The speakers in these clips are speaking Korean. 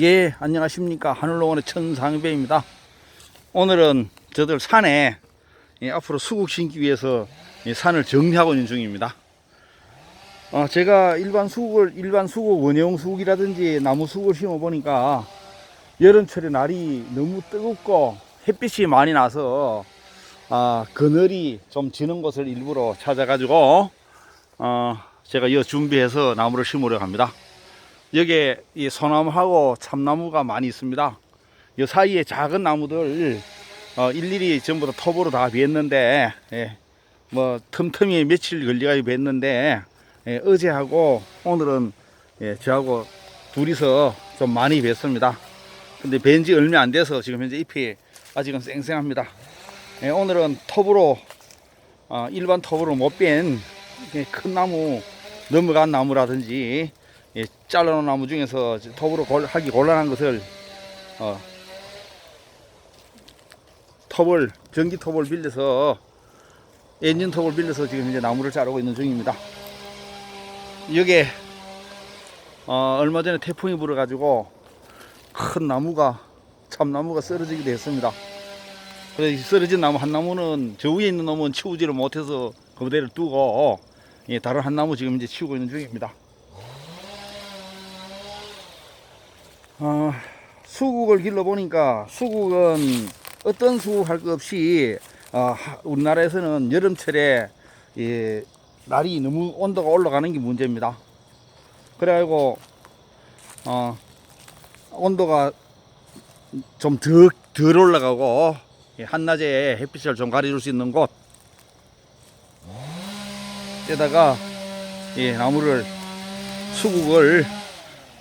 예, 안녕하십니까. 하늘농원의 천상배입니다. 오늘은 저들 산에 예, 앞으로 수국 심기 위해서 예, 산을 정리하고 있는 중입니다. 어, 제가 일반 수국을, 일반 수국, 원형 수국이라든지 나무 수국을 심어 보니까 여름철에 날이 너무 뜨겁고 햇빛이 많이 나서 아, 그늘이 좀 지는 곳을 일부러 찾아 가지고 어, 제가 이 준비해서 나무를 심으려 합니다. 여기에 이 소나무하고 참나무가 많이 있습니다. 이 사이에 작은 나무들 어, 일일이 전부 다 톱으로 다 뱄는데 예, 뭐 틈틈이 며칠 걸려가지고 뱄는데 예, 어제하고 오늘은 예, 저하고 둘이서 좀 많이 뱄습니다. 근데 벤지 얼마 안 돼서 지금 현재 잎이 아직은 쌩쌩합니다. 예, 오늘은 톱으로 어, 일반 톱으로 못 뺀 큰 나무 넘어간 나무라든지 예, 잘라놓은 나무 중에서 톱으로 골- 하기 곤란한 것을 어, 톱을 전기 톱을 빌려서 엔진 톱을 빌려서 지금 이제 나무를 자르고 있는 중입니다. 여기에 어, 얼마 전에 태풍이 불어가지고 큰 나무가 참나무가 쓰러지기도 했습니다. 그래서 이 쓰러진 나무 한 나무는 저 위에 있는 나무는 치우지를 못해서 그대로 두고 예, 다른 한 나무 지금 이제 치우고 있는 중입니다. 어, 수국을 길러 보니까 수국은 어떤 수국 할 것 없이 어, 하- 우리나라에서는 여름철에 예, 날이 너무 온도가 올라가는 게 문제입니다. 그래가지고 어, 온도가 좀 덜, 덜 올라가고 예, 한낮에 햇빛을 좀 가려줄 수 있는 곳 에다가 예, 나무를 수국을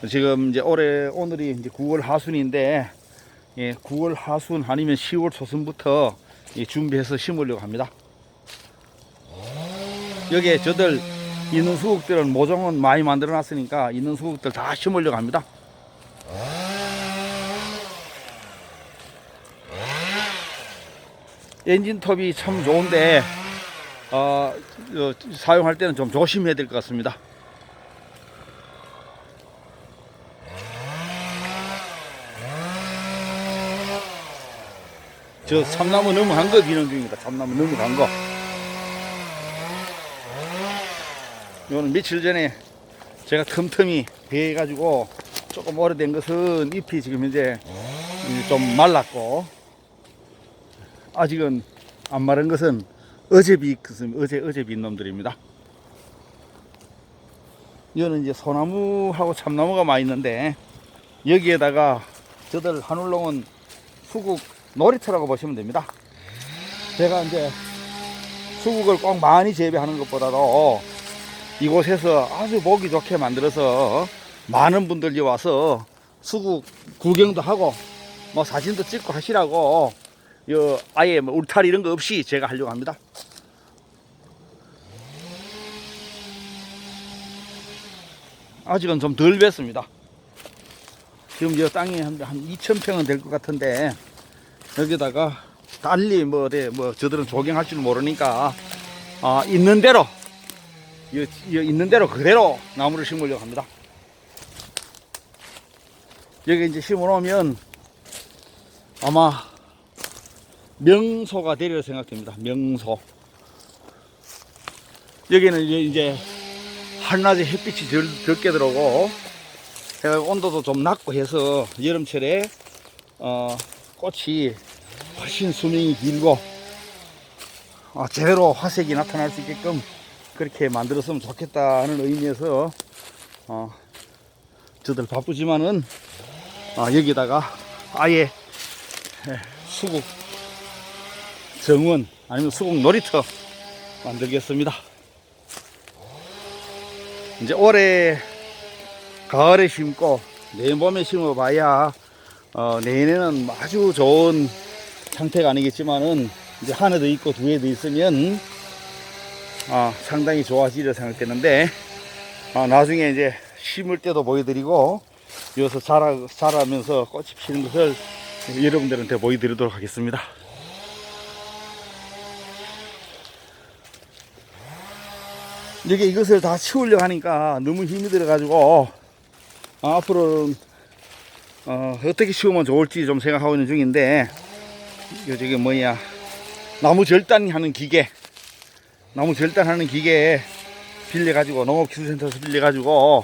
지금 이제 올해 오늘이 이제 9월 하순인데 예, 9월 하순 아니면 10월 초순부터 예, 준비해서 심으려고 합니다. 여기에 저들 있는 수국들은 모종은 많이 만들어 놨으니까 있는 수국들 다 심으려고 합니다. 엔진톱이 참 좋은데 어, 어, 사용할 때는 좀 조심해야 될 것 같습니다. 저 참나무 너무 한거 비는 중입니다. 참나무 너무 간 거. 이거는 며칠 전에 제가 틈틈이 배해가지고 조금 오래된 것은 잎이 지금 이제 좀 말랐고 아직은 안 마른 것은 어제 비 어제 어제 빈 놈들입니다. 이거는 이제 소나무하고 참나무가 많이 있는데 여기에다가 저들 한울롱은 수국 놀이터라고 보시면 됩니다. 제가 이제 수국을 꼭 많이 재배하는 것보다도 이곳에서 아주 보기 좋게 만들어서 많은 분들이 와서 수국 구경도 하고 뭐 사진도 찍고 하시라고 요 아예 뭐 울타리 이런 거 없이 제가 하려고 합니다. 아직은 좀 덜 뱄습니다. 지금 저 땅이 한, 한 2,000평은 될 것 같은데 여기다가 달리 뭐, 어디 뭐 저들은 조경할 줄 모르니까 아, 있는 대로 이, 이 있는 대로 그대로 나무를 심으려고 합니다. 여기 이제 심어 놓으면 아마 명소가 되리라 생각됩니다. 명소. 여기는 이제, 한낮에 햇빛이 덜, 적게 들어오고 온도도 좀 낮고 해서 여름철에 어, 꽃이 훨씬 수명이 길고 어, 제대로 화색이 나타날 수 있게끔 그렇게 만들었으면 좋겠다는 의미에서 어, 저들 바쁘지만은 어, 여기다가 아예 예, 수국 정원 아니면 수국 놀이터 만들겠습니다. 이제 올해 가을에 심고 내년 봄에 심어봐야 어, 내년에는 아주 좋은 상태가 아니겠지만은 이제 한 해도 있고 두 해도 있으면 아, 상당히 좋아지리라 생각되는데 아, 나중에 이제 심을 때도 보여드리고 여기서 자라, 자라면서 꽃이 피는 것을 여러분들한테 보여드리도록 하겠습니다. 이게 이것을 다 치우려고 하니까 너무 힘이 들어가지고 아, 앞으로는 어, 어떻게 심으면 좋을지 좀 생각하고 있는 중인데 요 저기 뭐야 나무 절단하는 기계 나무 절단하는 기계 빌려 가지고 농업기술센터에서 빌려 가지고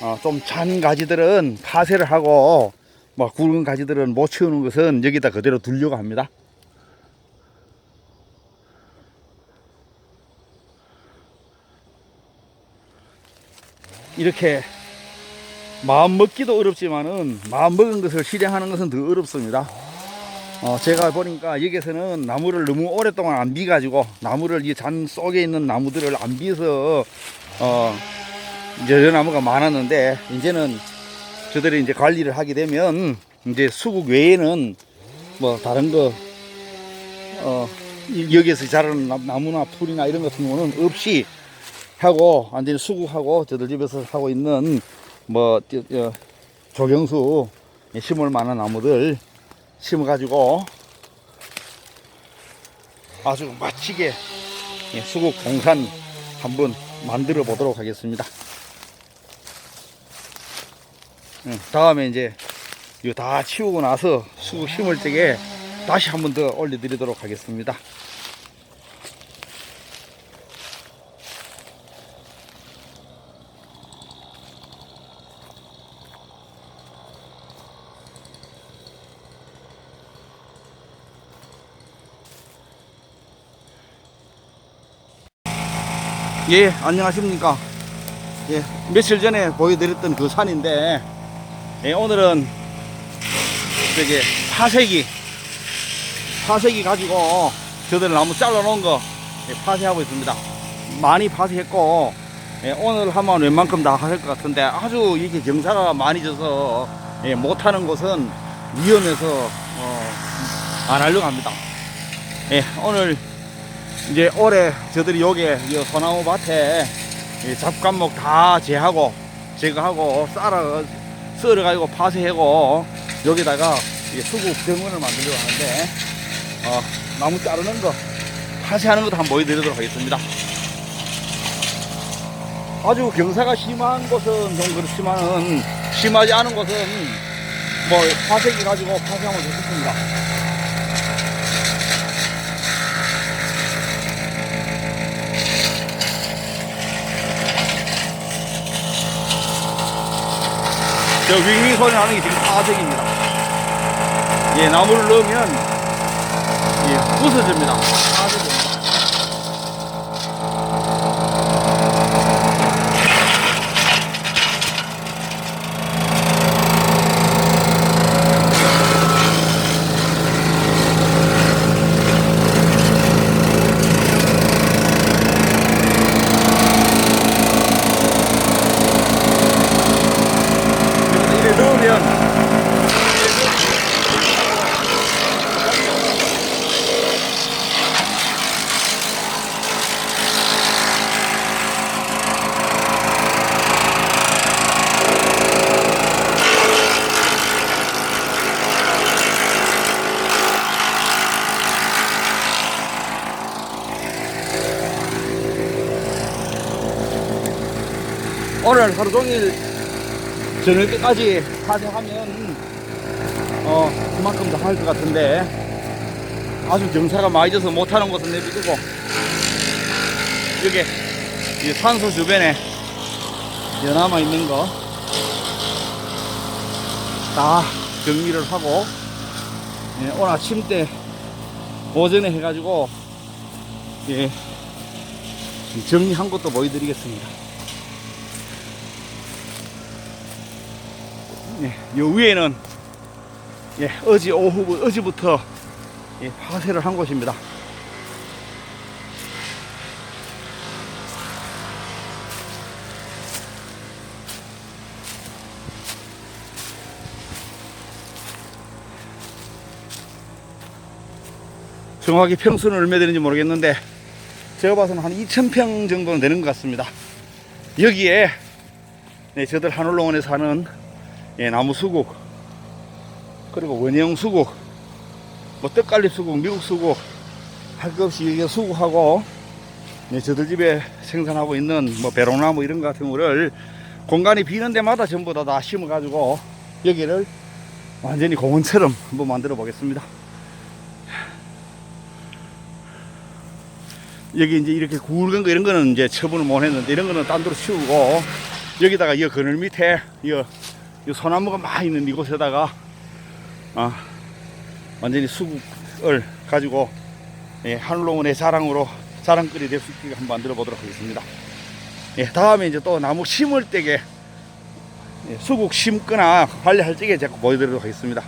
어, 좀 잔 가지들은 파쇄를 하고 뭐 굵은 가지들은 못 치우는 것은 여기다 그대로 두려고 합니다. 이렇게 마음 먹기도 어렵지만은 마음 먹은 것을 실행하는 것은 더 어렵습니다. 어, 제가 보니까 여기서는 나무를 너무 오랫동안 안 비가지고 나무를 이 잔 속에 있는 나무들을 안 비서 어, 여러 나무가 많았는데 이제는 저들이 이제 관리를 하게 되면 이제 수국 외에는 뭐 다른 거 어, 이- 여기에서 자라는 나- 나무나 풀이나 이런 같은 경우는 없이 하고 완전히 수국하고 저들 집에서 하고 있는 뭐 조경수 심을 만한 나무들 심어 가지고 아주 멋지게 예, 수국 동산 한번 만들어 보도록 하겠습니다. 응, 다음에 이제 이거 다 치우고 나서 수국 심을 적에 다시 한번 더 올려 드리도록 하겠습니다. 예, 안녕하십니까. 예, 며칠 전에 보여드렸던 그 산인데, 예, 오늘은 저기 파쇄기, 파쇄기 가지고 저들 나무 잘라놓은 거 예, 파쇄하고 있습니다. 많이 파쇄했고, 예, 오늘 하면 웬만큼 다할것 같은데 아주 이렇게 경사가 많이 져서 예, 못하는 곳은 위험해서 어, 안 하려고 합니다. 예, 오늘 이제 올해 저들이 여기에 이 소나무 밭에 이 잡감목 다 제하고 제거하고 썰어 썰어 가지고 파쇄하고 여기다가 이 수국 정원을 만들려고 하는데 어, 나무 자르는 거 파쇄하는 것도 한번 보여드리도록 하겠습니다. 아주 경사가 심한 곳은 좀 그렇지만은 심하지 않은 곳은 뭐 파쇄기 가지고 파쇄하면 좋겠습니다. 저 윙윙 소리 나는 게 지금 파색입니다. 예, 나무를 넣으면 예, 부서집니다. 파색 넣으면 오늘 하루 종일 저녁 때까지 파쇄하면 어 그만큼 더 할 것 같은데 아주 경사가 많이 져서 못하는 곳은 내비두고 여기 이 산소 주변에 연남아 있는 거 다 정리를 하고 예, 오늘 아침 때 오전에 해가지고 예, 정리한 것도 보여드리겠습니다. 예, 요 위에는 예, 어제 오후 어제부터 예, 파쇄를 한 곳입니다. 정확히 평수는 얼마 되는지 모르겠는데 제가 봐서는 한 2,000평 정도는 되는 것 같습니다. 여기에 네, 저들 하늘농원에 사는 예, 나무 수국 그리고 원형 수국 뭐 떡갈비 수국 미국 수국 할 것 없이 여기 수국하고 네, 저들 집에 생산하고 있는 뭐 배롱나무 이런 거 같은 거를 공간이 비는 데마다 전부 다, 다 심어 가지고 여기를 완전히 공원처럼 한번 만들어 보겠습니다. 여기 이제 이렇게 굵은 거 이런 거는 이제 처분을 못 했는데 이런 거는 딴 데로 치우고 여기다가 이 그늘 밑에 이, 이 소나무가 많이 있는 이곳에다가 아 완전히 수국을 가지고 예, 하늘농원의 자랑으로 자랑거리 될수 있게 한번 만들어 보도록 하겠습니다. 예, 다음에 이제 또 나무 심을 때게 예, 수국 심거나 관리할 적에 제가 보여드리도록 하겠습니다.